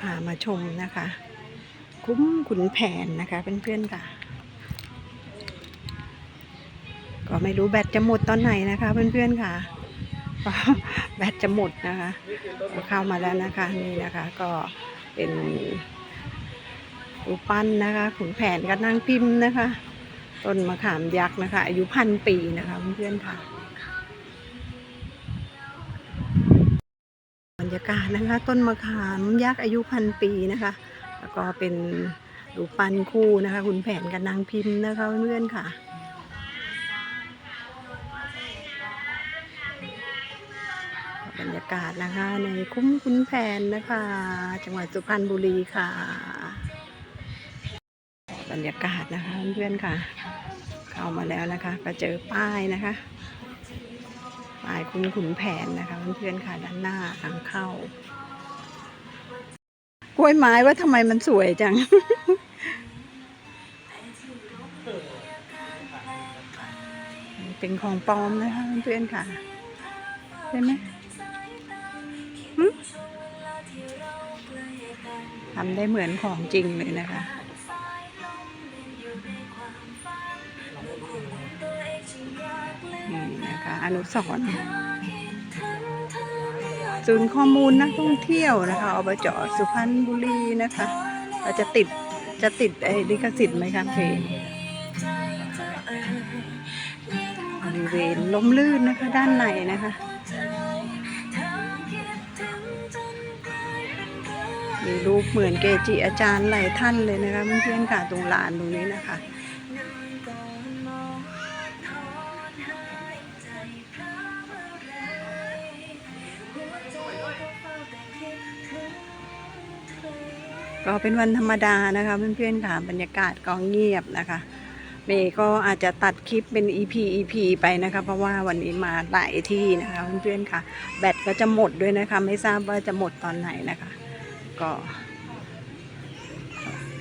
พามาชมนะคะ คุ้มขุนแผนนะคะเพื่อนๆค่ะ ก็ไม่รู้แบตจะหมดตอนไหนนะคะเพื่อนๆค่ะแบตจะหมดนะคะเข้ามาแล้วนะคะนี่นะคะก็เป็นรูปปั้นนะคะขุนแผนกับนางพิมพ์นะคะต้นมะขามยักษ์นะคะ อายุพันปีนะคะเพื่อนๆค่ะ รรยากาศนะคะ ต้นมะขามยักษ์อายุพันปีนะคะ แล้วก็เป็นรูปปั้นคู่นะคะ คุณแผนกับนางพิมพ์นะคะเพื่อนๆค่ะบรรยากาศนะคะในคุ้มคุณแผนนะคะ จังหวัดสุพรรณบุรีค่ะ บรรยากาศนะคะเพื่อนๆค่ะ เข้ามาแล้วนะคะ ก็เจอป้ายนะคะ ป้ายคุณขุนแผนนะคะเพื่อนๆค่ะด้านหน้าทางเข้ากล้วยไม้ว่าทำไมมันสวยจัง เป็นของปลอมนะคะเพื่อนๆค่ะใช่ไหมทำได้เหมือนของจริงเลยนะคะ อนุสรณ์ศูนย์ข้อมูลนักท่องเที่ยวนะคะอบจสุพรรณบุรีนะคะเราจะติดจะติดไอ้ลิขสิทธิ์ไหมคะเพลงบริเวณล้มลื่นนะคะด้านในนะคะมีรูปเหมือนเกจิอาจารย์หลายท่านเลยนะคะเพื่อนๆค่ะตรงลานตรงนี้นะคะ ก็เป็นวันธรรมดานะคะเพื่อนๆค่ะบรรยากาศก็เงียบนะคะเมย์ก็อาจจะตัดคลิปเป็น EP EP ไปนะคะ เพราะว่าวันนี้มาหลายที่นะคะเพื่อนๆค่ะ แบตก็จะหมดด้วยนะคะ ไม่ทราบว่าจะหมดตอนไหนนะคะ ก็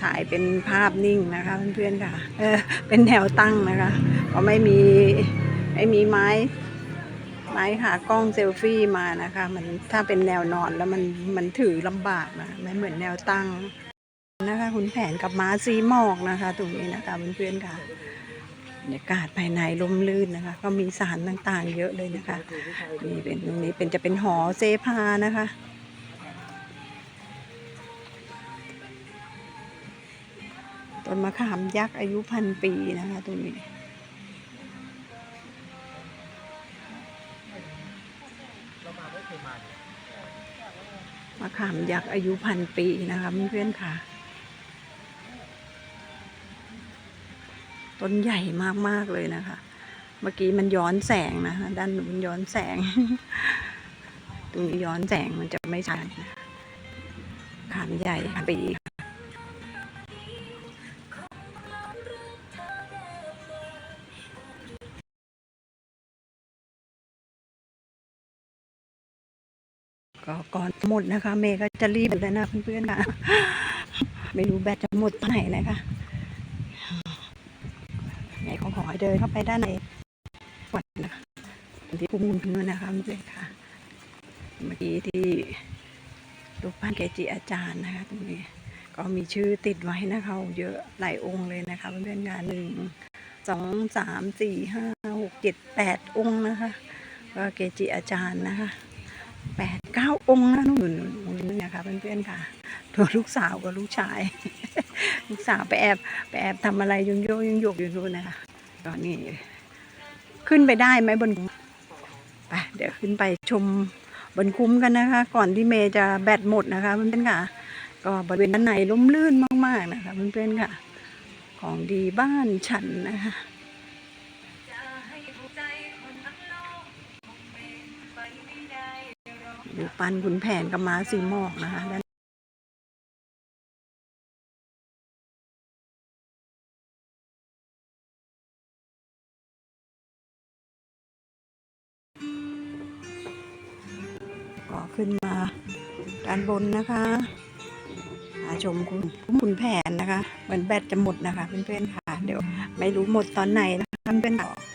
ถ่ายเป็นภาพนิ่งนะคะเพื่อนๆค่ะ เออเป็นแนวตั้งนะคะ ก็ไม่มีไม่มีไม้ ไม้หากล้องเซลฟี่มานะคะ มันถ้าเป็นแนวนอนแล้วมันมันถือลำบากนะไม่เหมือนแนวตั้งนะคะคุณแผนกับม้าซีหมอกนะคะ ตรงนี้นะคะเพื่อนๆค่ะบรรยากาศภายในร่มรื่นนะคะ ก็มีสารต่างๆ เยอะเลยนะคะนี่เป็นตรงนี้เป็นจะเป็นหอเซพานะคะต้นมะขามยักษ์อายุพันปีนะคะตรงนี้ มะขามยักษ์อายุพันปีนะคะเพื่อนๆค่ะ ต้นใหญ่มากๆเลยนะคะ เมื่อกี้มันย้อนแสงนะคะ ด้านนู้นย้อนแสง ตรงนี้ย้อนแสงมันจะไม่ชัดนะขามใหญ่ปี ก็ก่อนหมดนะคะ เมย์ก็จะรีบเลยนะเพื่อนๆค่ะ ไม่รู้แบตจะหมดตอนไหนนะคะไงก็ขอให้เดินเข้าไปด้านในก่อนนะคะที่ภูมิคุณนนะคะเพื่อนค่ะ เมื่อกี้ที่รูปปั้นเกจิอาจารย์นะคะ ตรงนี้ก็มีชื่อติดไว้นะคะเยอะหลายองค์เลยนะคะเพื่อนๆค่ะหนึ่งสองสามสี่ห้าหกเจ็ดแปดองค์นะคะก็เกจิอาจารย์นะคะแปด เก้าองค์นะนู่นนู่นนู่นนะคะเพื่อนๆค่ะ ตัวลูกสาวกับลูกชาย ลูกสาวไปแอบไปแอบทำอะไรยุ่งโยยุ่งโยกอยู่นู่นนะคะตอนนี้ขึ้นไปได้ไหมบนไปเดี๋ยวขึ้นไปชมบนคุ้มกันนะคะ ก่อนที่เมย์จะแบตหมดนะคะเพื่อนๆค่ะ ก็บริเวณด้านในร่มรื่นมากๆนะคะเพื่อนๆค่ะ ของดีบ้านฉันนะคะ ดูปันขุนแผนกับม้าสีหมอกนะคะด้านก็ขึ้นมาด้านบนนะคะมาชมคุณขุนแผนนะคะ เหมือนแบตจะหมดนะคะเพื่อนๆค่ะ เดี๋ยวไม่รู้หมดตอนไหนนะคะเพื่อนๆค่ะ